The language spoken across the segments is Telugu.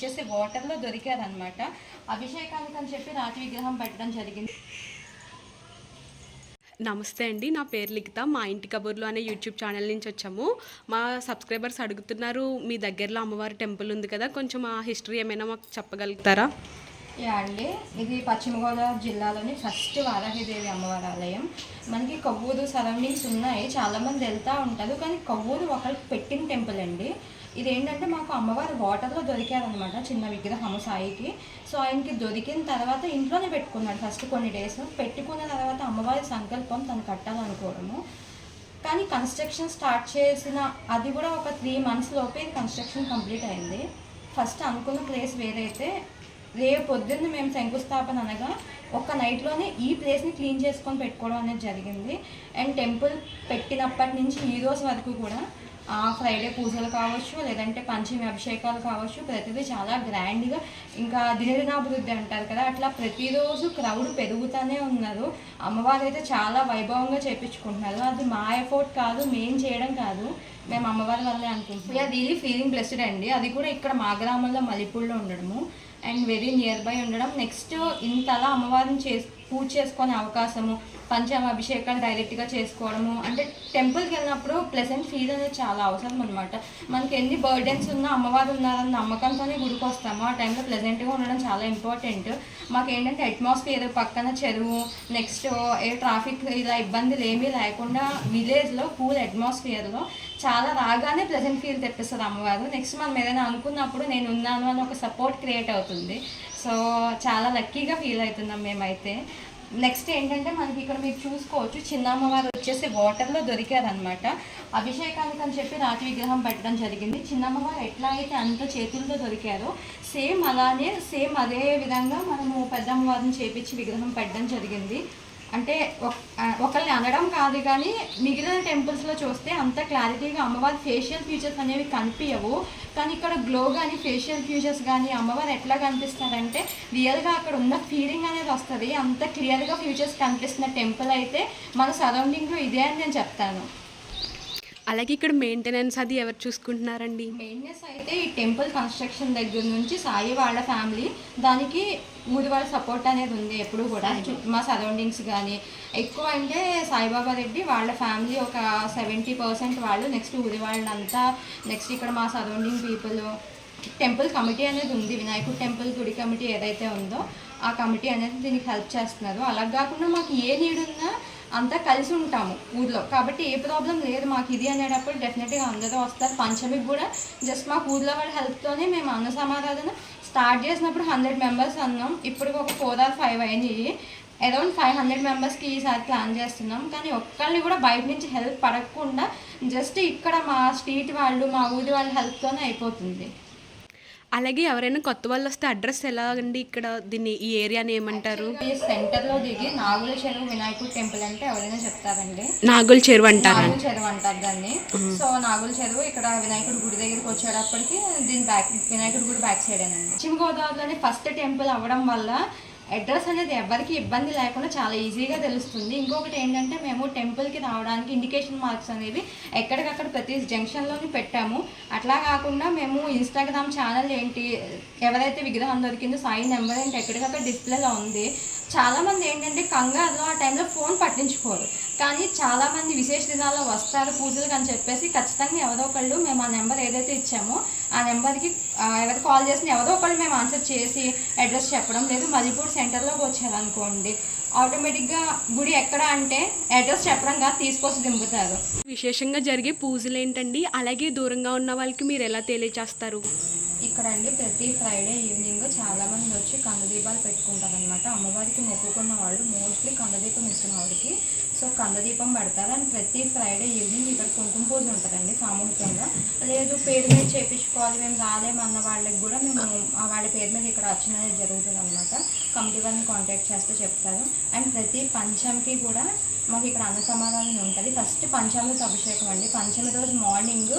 వచ్చేసి వాటర్లో దొరికారనమాట అభిషేకానికి అని చెప్పి రాతి విగ్రహం పెట్టడం జరిగింది. నమస్తే అండి నా పేరు లిఖిత. మా ఇంటి కబుర్లు అనే యూట్యూబ్ ఛానల్ నుంచి వచ్చాము. మా సబ్స్క్రైబర్స్ అడుగుతున్నారు మీ దగ్గరలో అమ్మవారి టెంపుల్ ఉంది కదా కొంచెం ఆ హిస్టరీ ఏమైనా మాకు చెప్పగలుగుతారా? యా అండి ఇది పశ్చిమ గోదావరి జిల్లాలోని ఫస్ట్ వారాహిదేవి అమ్మవారి ఆలయం. మనకి కొవ్వూరు సరౌండింగ్స్ ఉన్నాయి చాలామంది వెళ్తూ ఉంటారు కానీ కొవ్వూరు ఒకరికి పెట్టిన టెంపుల్ అండి. ఇది ఏంటంటే మాకు అమ్మవారు వాటర్లో దొరికారనమాట చిన్న విగ్రహం సాయికి. సో ఆయనకి దొరికిన తర్వాత ఇంట్లోనే పెట్టుకున్నాడు ఫస్ట్ కొన్ని డేస్. పెట్టుకున్న తర్వాత అమ్మవారి సంకల్పం తను కట్టాలనుకోవడము. కానీ కన్స్ట్రక్షన్ స్టార్ట్ చేసిన అది కూడా ఒక త్రీ మంత్స్ లోపే కన్స్ట్రక్షన్ కంప్లీట్ అయింది. ఫస్ట్ అనుకున్న ప్లేస్ వేరైతే రేపు పొద్దున్న మేము శంకుస్థాపన అనగా ఒక్క నైట్లోనే ఈ ప్లేస్ని క్లీన్ చేసుకొని పెట్టుకోవడం అనేది జరిగింది. అండ్ టెంపుల్ పెట్టినప్పటి నుంచి ఈ రోజు వరకు కూడా ఫ్రైడే పూజలు కావచ్చు లేదంటే పంచమి అభిషేకాలు కావచ్చు ప్రతిదీ చాలా గ్రాండ్గా ఇంకా దినదినాభివృద్ధి అంటారు కదా. అట్లా ప్రతిరోజు క్రౌడ్ పెరుగుతూనే ఉన్నారు. అమ్మవారు అయితే చాలా వైభవంగా చేపించుకుంటున్నారు. అది మా ఎఫోర్ట్ కాదు మేం చేయడం కాదు. మేము అమ్మవారి వల్లే అనుకుంటున్నాం. అది రియలీ ఫీలింగ్ బ్లెస్డ్ అండి. అది కూడా ఇక్కడ మా గ్రామంలో మలిపూర్లో ఉండడము. అండ్ వెరీ నియర్ బై ఉండడం. నెక్స్ట్ ఇంతలా అమ్మవారిని చేసి పూజ చేసుకునే అవకాశము పంచామ అభిషేకాలు డైరెక్ట్గా చేసుకోవడము. అంటే టెంపుల్కి వెళ్ళినప్పుడు ప్లెజెంట్ ఫీల్ అనేది చాలా అవసరం అనమాట మనకి ఎన్ని బర్డెన్స్ ఉన్నా అమ్మవారు ఉన్నారన్న నమ్మకంతోనే గుడికి వస్తాము ఆ టైంలో ప్లెజెంట్గా ఉండడం చాలా ఇంపార్టెంట్ మాకు ఏంటంటే అట్మాస్ఫియర్ పక్కన చెరువు నెక్స్ట్ ఏ ట్రాఫిక్ ఇలా ఇబ్బందులు ఏమీ లేకుండా విలేజ్లో కూల్ అట్మాస్ఫియర్లో చాలా రాగానే ప్రజెంట్ ఫీల్ తెప్పిస్తుంది అమ్మవారు. నెక్స్ట్ మనం ఏదైనా అనుకున్నప్పుడు నేను ఉన్నాను అని ఒక సపోర్ట్ క్రియేట్ అవుతుంది. సో చాలా లక్కీగా ఫీల్ అవుతున్నాం మేమైతే. నెక్స్ట్ ఏంటంటే మనకి ఇక్కడ మీరు చూసుకోవచ్చు చిన్న అమ్మవారు వచ్చేసి వాటర్లో దొరికారనమాట అభిషేకానికి అని చెప్పి రాతి విగ్రహం పెట్టడం జరిగింది. చిన్న అమ్మవారు ఎట్లా అయితే అంత చేతులతో దొరికారో సేమ్ అలానే సేమ్ అదే విధంగా మనము పెద్ద అమ్మవారిని చేపించి విగ్రహం పెట్టడం జరిగింది. అంటే ఒకరిని అనడం కాదు కానీ మిగిలిన టెంపుల్స్లో చూస్తే అంత క్లారిటీగా అమ్మవారి ఫేషియల్ ఫీచర్స్ అనేవి కనిపించవు కానీ ఇక్కడ గ్లో కానీ ఫేషియల్ ఫీచర్స్ కానీ అమ్మవారు ఎట్లా కనిపిస్తారంటే రియల్గా అక్కడ ఉన్న ఫీలింగ్ అనేది వస్తుంది. అంత క్లియర్గా ఫీచర్స్ కనిపిస్తున్న టెంపుల్ అయితే మన సరౌండింగ్లో ఇదే అని నేను చెప్తాను. అలాగే ఇక్కడ మెయింటెనెన్స్ అది ఎవరు చూసుకుంటున్నారండి? మెయిన్నెస్ అయితే ఈ టెంపుల్ కన్స్ట్రక్షన్ దగ్గర నుంచి సాయి వాళ్ళ ఫ్యామిలీ దానికి ఊరి వాళ్ళ సపోర్ట్ అనేది ఉంది ఎప్పుడు కూడా. మా సరౌండింగ్స్ కానీ ఎక్కువ అంటే సాయిబాబా రెడ్డి వాళ్ళ ఫ్యామిలీ ఒక సెవెంటీ పర్సెంట్ వాళ్ళు నెక్స్ట్ ఊరి వాళ్ళంతా నెక్స్ట్ ఇక్కడ మా సరౌండింగ్ పీపుల్ టెంపుల్ కమిటీ అనేది ఉంది. వినాయకుడు టెంపుల్ గుడి కమిటీ ఏదైతే ఉందో ఆ కమిటీ అనేది దీనికి హెల్ప్ చేస్తున్నారు. అలా కాకుండా మాకు ఏ నీడ్ ఉన్నా అంతా కలిసి ఉంటాము ఊర్లో. కాబట్టి ఏ ప్రాబ్లం లేదు మాకు ఇది అనేటప్పుడు డెఫినెట్గా అందరూ వస్తారు. పంచమికి కూడా జస్ట్ మాకు ఊర్లో వాళ్ళ హెల్ప్తోనే మేము అన్న సమారాధన స్టార్ట్ చేసినప్పుడు హండ్రెడ్ మెంబర్స్ అన్నాం. ఇప్పుడు ఒక ఫోర్ ఆర్ ఫైవ్ అయినాయి. అరౌండ్ ఫైవ్ హండ్రెడ్ మెంబర్స్కి ఈసారి ప్లాన్ చేస్తున్నాం. కానీ ఒక్కళ్ళని కూడా బయట నుంచి హెల్ప్ పడకుండా జస్ట్ ఇక్కడ మా స్ట్రీట్ వాళ్ళు మా ఊరి వాళ్ళ హెల్ప్తోనే అయిపోతుంది. అలాగే ఎవరైనా కొత్త వాళ్ళు వస్తే అడ్రస్ ఎలా అండి ఇక్కడ? దీన్ని ఈ ఏరియాని ఏమంటారు? ఈ సెంటర్లో దిగి నాగుల చెరువు వినాయకుడు టెంపుల్ అంటే ఎవరైనా చెప్తారండి. నాగుల చెరువు అంటారా? నాగుల చెరువు అంటారు దాన్ని. సో నాగుల చెరువు ఇక్కడ వినాయకుడి గుడి దగ్గరికి వచ్చేటప్పటికి దీని బ్యాక్ వినాయకుడి గుడి బ్యాక్ సైడ్ అండి పశ్చిమ గోదావరిలోని ఫస్ట్ టెంపుల్ అవ్వడం వల్ల అడ్రస్ అనేది ఎవరికి ఇబ్బంది లేకుండా చాలా ఈజీగా తెలుస్తుంది. ఇంకొకటి ఏంటంటే మేము టెంపుల్కి రావడానికి ఇండికేషన్ మార్క్స్ అనేవి ఎక్కడికక్కడ ప్రతి జంక్షన్లోని పెట్టాము. అట్లా కాకుండా మేము ఇన్స్టాగ్రామ్ ఛానల్ ఏంటి ఎవరైతే విగ్రహం దొరికిందో సాయి నెంబర్ ఏంటి ఎక్కడికక్కడ డిస్ప్లేలో ఉంది. చాలామంది ఏంటంటే కంగారులో ఆ టైంలో ఫోన్ పట్టించుకోరు. కానీ చాలామంది విశేష దినాల్లో వస్తారు పూజలకు అని చెప్పేసి ఖచ్చితంగా ఎవరో ఒకళ్ళు మేము ఆ నెంబర్ ఏదైతే ఇచ్చామో ఆ నెంబర్కి ఎవరు కాల్ చేసిన ఎవరో ఒకళ్ళు మేము ఆన్సర్ చేసి అడ్రస్ చెప్పడం లేదు. మల్లిపూర్ సెంటర్లోకి వచ్చారనుకోండి ఆటోమేటిక్గా గుడి ఎక్కడ అంటే అడ్రస్ చెప్పడం కాదు తీసుకొచ్చి దింపుతారు. విశేషంగా జరిగే పూజలు ఏంటండి అలాగే దూరంగా ఉన్న వాళ్ళకి మీరు ఎలా తెలియచేస్తారు? ఇక్కడ అండి ప్రతి ఫ్రైడే ఈవినింగ్ చాలామంది వచ్చి కందదీపాలు పెట్టుకుంటారు అనమాట అమ్మవారికి మొక్కుకున్న వాళ్ళు మోస్ట్లీ కందదీపం ఇస్తున్న వాళ్ళకి. సో కందదీపం పెడతారు. అండ్ ప్రతి ఫ్రైడే ఈవినింగ్ ఇక్కడ కుంకుమ పూజ ఉంటుందండి సామూహికంగా. లేదు పేరు మీద చేపించుకోవాలి మేము రాలేమన్న వాళ్ళకి కూడా మేము వాళ్ళ పేరు మీద ఇక్కడ అర్చన అనేది జరుగుతుంది అనమాట కమిటీ వారిని కాంటాక్ట్ చేస్తే చెప్తారు. అండ్ ప్రతి పంచంకి కూడా మాకు ఇక్కడ అన్న సమాధానం ఉంటుంది. ఫస్ట్ పంచామృత అభిషేకం అండి. పంచమి రోజు మార్నింగ్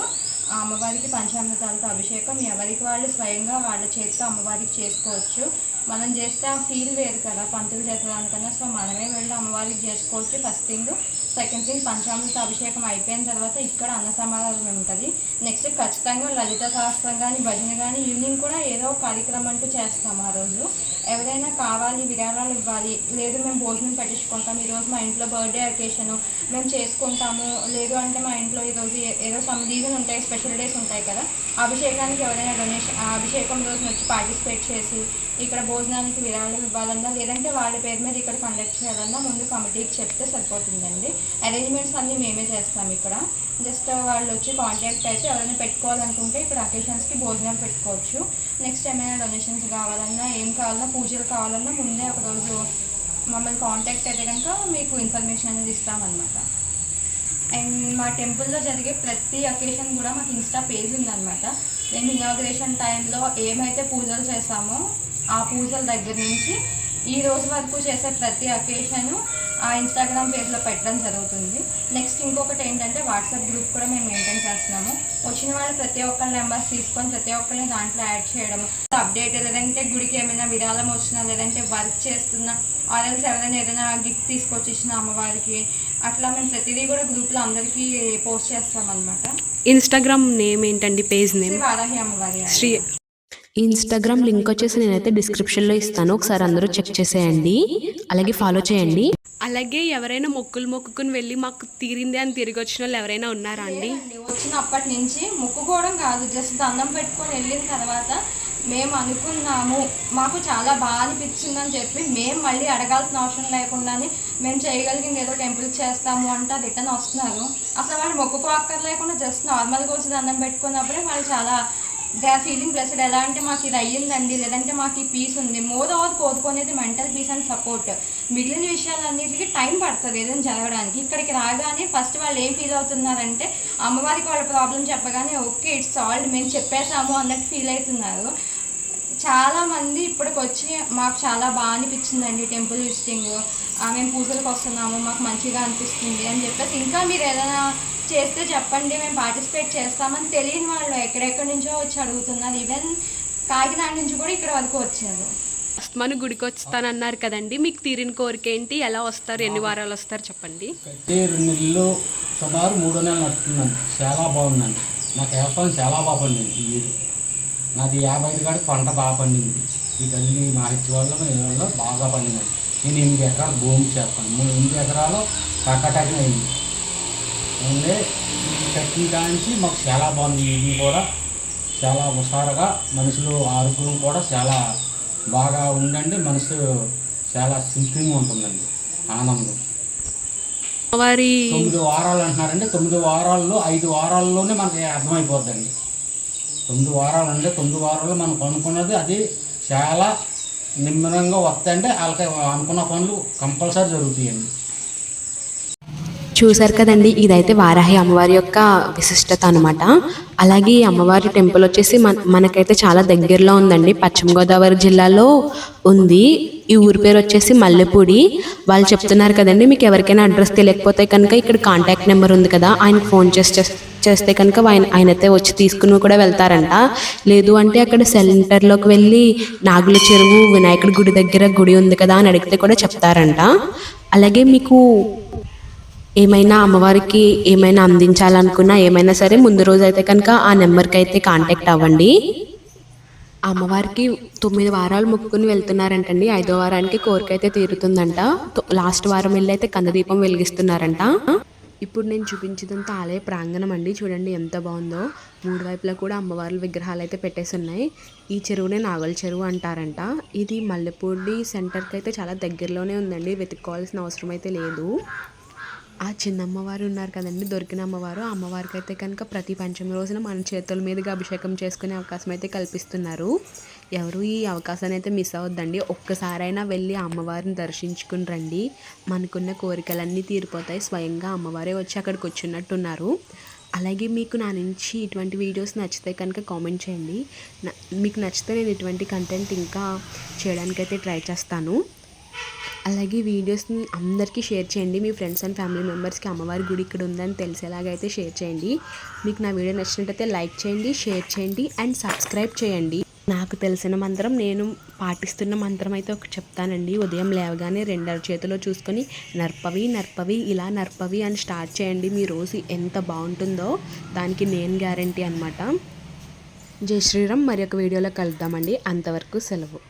ఆ అమ్మవారికి పంచామృతాలతో అభిషేకం. ఎవరికి వాళ్ళు స్వయంగా వాళ్ళ చేతితో అమ్మవారికి చేసుకోవచ్చు. మనం చేస్తే ఆ ఫీల్ వేరు కదా. పంతులు చేసేదానికన్నా సో మనమే వెళ్ళి అమ్మవారికి చేసుకోవచ్చు. ఫస్ట్ థింగ్ సెకండ్ థింగ్ పంచామృత అభిషేకం అయిపోయిన తర్వాత ఇక్కడ అన్న సమాధానం ఉంటుంది నెక్స్ట్ ఖచ్చితంగా లలిత శాస్త్రం కానీ భజన కానీ ఈవినింగ్ కూడా ఏదో కార్యక్రమం అంటూ చేస్తాం ఆ రోజు. ఎవరైనా కావాలి విరాళాలు ఇవ్వాలి లేదు మేము భోజనం పెట్టించుకుంటాం ఈరోజు మా ఇంట్లో బర్త్డే అకేషన్ మేము చేసుకుంటాము లేదు అంటే మా ఇంట్లో ఈరోజు ఏదో సమ్ రీజన్ ఉంటాయి స్పెషల్ డేస్ ఉంటాయి కదా అభిషేకానికి ఎవరైనా డొనేషన్ అభిషేకం రోజున వచ్చి పార్టిసిపేట్ చేసి ఇక్కడ భోజనానికి విరాళం ఇవ్వాలన్నా లేదంటే వాళ్ళ పేరు మీద ఇక్కడ కండక్ట్ చేయాలన్నా ముందు కమిటీకి చెప్తే సరిపోతుందండి. అరేంజ్మెంట్స్ అన్నీ మేమే చేస్తాం ఇక్కడ. జస్ట్ వాళ్ళు వచ్చి కాంటాక్ట్ అయితే ఎవరైనా పెట్టుకోవాలనుకుంటే ఇక్కడ అకేషన్స్కి భోజనాలు పెట్టుకోవచ్చు. నెక్స్ట్ ఏమైనా డొనేషన్స్ కావాలన్నా ఏం కావాలన్నా పూజలు కావాలన్నా ముందే ఒకరోజు మమ్మల్ని కాంటాక్ట్ అయితే కనుక మీకు ఇన్ఫర్మేషన్ అనేది ఇస్తామన్నమాట. అండ్ మా టెంపుల్లో జరిగే ప్రతి అకేషన్ కూడా మాకు ఇన్స్టా పేజ్ ఉందన్నమాట. మేము ఇనాగ్రేషన్ టైంలో ఏమైతే పూజలు చేసామో ఆ పూజల దగ్గర నుంచి ఈ రోజు వరకు చేసే ప్రతి అకేషను ఆ ఇన్స్టాగ్రామ్ పేజ్లో పెట్టడం జరుగుతుంది. నెక్స్ట్ ఇంకొకటి ఏంటంటే వాట్సాప్ గ్రూప్ కూడా మేము మెయింటైన్ చేస్తున్నాము. వచ్చిన వాళ్ళు ప్రతి ఒక్కరి నెంబర్స్ తీసుకొని ప్రతి ఒక్కరిని దాంట్లో యాడ్ చేయడం అప్డేట్ లేదంటే గుడికి ఏమైనా విరాళం వచ్చినా లేదంటే వర్క్ చేస్తున్నా ఆర్ఎల్స్ ఎవరైనా ఏదైనా గిఫ్ట్ తీసుకొచ్చి ఇచ్చిన అమ్మవారికి అట్లా మేము ప్రతిదీ కూడా గ్రూప్లో అందరికీ పోస్ట్ చేస్తాం అనమాట ఇన్స్టాగ్రామ్ నేమ్ ఏంటండి? పేజ్ నేమ్ వారాహి అమ్మవారి శ్రీ ఇన్స్టాగ్రామ్ లింక్ వచ్చేసి నేనైతే డిస్క్రిప్షన్లో ఇస్తాను. ఒకసారి అందరూ చెక్ చేసేయండి. అలాగే ఫాలో చేయండి. అలాగే ఎవరైనా మొక్కులు మొక్కుకుని వెళ్ళి మాకు తీరింది అని తిరిగి వచ్చిన వాళ్ళు ఎవరైనా ఉన్నారా అండి? వచ్చినప్పటి నుంచి మొక్కుకోవడం కాదు జస్ట్ దండం పెట్టుకొని వెళ్ళిన తర్వాత మేము అనుకున్నాము మాకు చాలా బాగా అనిపించిందని చెప్పి మేము మళ్ళీ అడగాల్సిన అవసరం లేకుండానే మేము చేయగలిగింది ఏదో టెంపుల్ చేస్తాము అంటే రిటర్న్ వస్తున్నారు. అసలు వాళ్ళు మొక్కుకు అక్కర్లేకుండా జస్ట్ నార్మల్గా వచ్చి దండం పెట్టుకున్నప్పుడే వాళ్ళు చాలా ఫీలింగ్ బ్లెస్డ్ ఎలా అంటే మాకు ఇది అయ్యిందండి లేదంటే మాకు ఈ పీస్ ఉంది. మోర్ ఆర్ కోరుకునేది మెంటల్ పీస్ అండ్ సపోర్ట్ మిగిలిన విషయాలన్నిటికీ టైం పడుతుంది ఏదైనా జరగడానికి. ఇక్కడికి రాగానే ఫస్ట్ వాళ్ళు ఏం ఫీల్ అవుతున్నారంటే అమ్మవారికి వాళ్ళ ప్రాబ్లం చెప్పగానే ఓకే ఇట్స్ సాల్వ్ మేము చెప్పేసాము అన్నట్టు ఫీల్ అవుతున్నారు. చాలామంది ఇప్పటికి వచ్చి మాకు చాలా బాగా అనిపించిందండి టెంపుల్ విజిటింగ్. మేము పూజలకు వస్తున్నాము మాకు మంచిగా అనిపిస్తుంది అని చెప్పేసి. ఇంకా మీరు ఏదైనా చేస్తే చెప్పండి మేము పార్టిసిపేట్ చేస్తామని తెలియని వాళ్ళు ఎక్కడెక్కడి నుంచో వచ్చి అడుగుతున్నారు. ఈవెన్ కాకినాడ నుంచి కూడా ఇక్కడ వరకు వచ్చారు. మన గుడికి వస్తానన్నారు కదండి. మీకు తీరిన కోరిక ఏంటి? ఎలా వస్తారు? ఎన్ని వారాలు వస్తారు? చెప్పండి. రెండు నెలలు సుమారు మూడు నెలలు నడుస్తుందండి చాలా బాగుందండి నాకు వ్యవసాయం చాలా బాగా పండింది ఈ ఇయర్ నాది యాభై ఐదు కాడికి పంట బాగా పండింది. ఈ తల్లి మా హెచ్ వల్ల ఈ వల్ల బాగా పండింది నేను ఎనిమిది ఎకరాలు భూమి చేస్తాను. మూడు ఎనిమిది ఎకరాలు టక్కటకిన అయింది ఈ కట్టిన కాంచి మాకు చాలా బాగుంది. ఇది కూడా చాలా హుషారుగా మనుషులు ఆరోగ్యం కూడా చాలా బాగా ఉండండి. మనసు చాలా సింపుల్గా ఉంటుందండి. ఆనందం. వారి తొమ్మిది వారాలు అంటున్నారంటే తొమ్మిది వారాల్లో ఐదు వారాల్లోనే మనకి అర్థమైపోద్దండి. తొమ్మిది వారాలు అంటే తొమ్మిది వారాల్లో మనం కొనుక్కున్నది అది చాలా నిమ్మరంగా వస్తాయంటే వాళ్ళకి అనుకున్న పనులు కంపల్సరీ జరుగుతాయండి. చూశారు కదండి ఇదైతే వారాహి అమ్మవారి యొక్క విశిష్టత అనమాట అలాగే ఈ అమ్మవారి టెంపుల్ వచ్చేసి మన మనకైతే చాలా దగ్గరలో ఉందండి పశ్చిమ గోదావరి జిల్లాలో ఉంది. ఈ ఊరి పేరు వచ్చేసి మల్లెపూడి. వాళ్ళు చెప్తున్నారు కదండి మీకు ఎవరికైనా అడ్రస్ తెలియకపోతే కనుక ఇక్కడ కాంటాక్ట్ నెంబర్ ఉంది కదా ఆయనకు ఫోన్ చేసి చేస్- చేస్తే కనుక ఆయన ఆయనైతే వచ్చి తీసుకుని కూడా వెళ్తారంట. లేదు అంటే అక్కడ సెంటర్లోకి వెళ్ళి నాగుల చెరువు వినాయకుడి గుడి దగ్గర గుడి ఉంది కదా అని అడిగితే కూడా చెప్తారంట. అలాగే మీకు ఏమైనా అమ్మవారికి ఏమైనా అందించాలనుకున్నా ఏమైనా సరే ముందు రోజు అయితే కనుక ఆ నెంబర్కి అయితే కాంటాక్ట్ అవ్వండి. అమ్మవారికి తొమ్మిది వారాలు మొక్కుకుని వెళ్తున్నారంటండి. ఐదో వారానికి కోరిక అయితే తీరుతుందంట లాస్ట్ వారం వెళ్ళి అయితే కందదీపం వెలిగిస్తున్నారంట. ఇప్పుడు నేను చూపించేదంతా ఆలయ ప్రాంగణం అండి చూడండి ఎంత బాగుందో. మూడు వైపులా కూడా అమ్మవార్ల విగ్రహాలు అయితే పెట్టేసి ఉన్నాయి ఈ చెరువునే నాగల చెరువు అంటారంట. ఇది మల్లెపూడి సెంటర్కి అయితే చాలా దగ్గరలోనే ఉందండి. వెతుక్కోవాల్సిన అవసరం అయితే లేదు. ఆ చిన్న అమ్మవారు ఉన్నారు కదండి దొరికిన అమ్మవారు. ఆ అమ్మవారికి అయితే కనుక ప్రతి పంచమి రోజున మన చేతుల మీదుగా అభిషేకం చేసుకునే అవకాశం అయితే కల్పిస్తున్నారు. ఎవరు ఈ అవకాశాన్ని అయితే మిస్ అవ్వద్దండి. ఒక్కసారైనా వెళ్ళి అమ్మవారిని దర్శించుకుని రండి. మనకున్న కోరికలన్నీ తీరిపోతాయి. స్వయంగా అమ్మవారే వచ్చి అక్కడికి వచ్చినట్టున్నారు. అలాగే మీకు నా నుంచి ఇటువంటి వీడియోస్ నచ్చితే కనుక కామెంట్ చేయండి. మీకు నచ్చితే నేను ఇటువంటి కంటెంట్ ఇంకా చేయడానికైతే ట్రై చేస్తాను. అలాగే వీడియోస్ని అందరికీ షేర్ చేయండి. మీ ఫ్రెండ్స్ అండ్ ఫ్యామిలీ మెంబర్స్కి అమ్మవారి గుడి ఇక్కడ ఉందని తెలిసేలాగైతే షేర్ చేయండి. మీకు నా వీడియో నచ్చినట్టయితే లైక్ చేయండి షేర్ చేయండి అండ్ సబ్స్క్రైబ్ చేయండి. నాకు తెలిసిన మంత్రం నేను పాటిస్తున్న మంత్రం అయితే ఒకటి చెప్తానండి. ఉదయం లేవగానే రెండు చేతిలో చూసుకొని నర్పవి నర్పవి ఇలా నర్పవి అని స్టార్ట్ చేయండి. మీ రోజు ఎంత బాగుంటుందో దానికి నేను గ్యారంటీ అనమాట జై శ్రీరామ్. మరి ఒక వీడియోలో కలుద్దామండి. అంతవరకు సెలవు.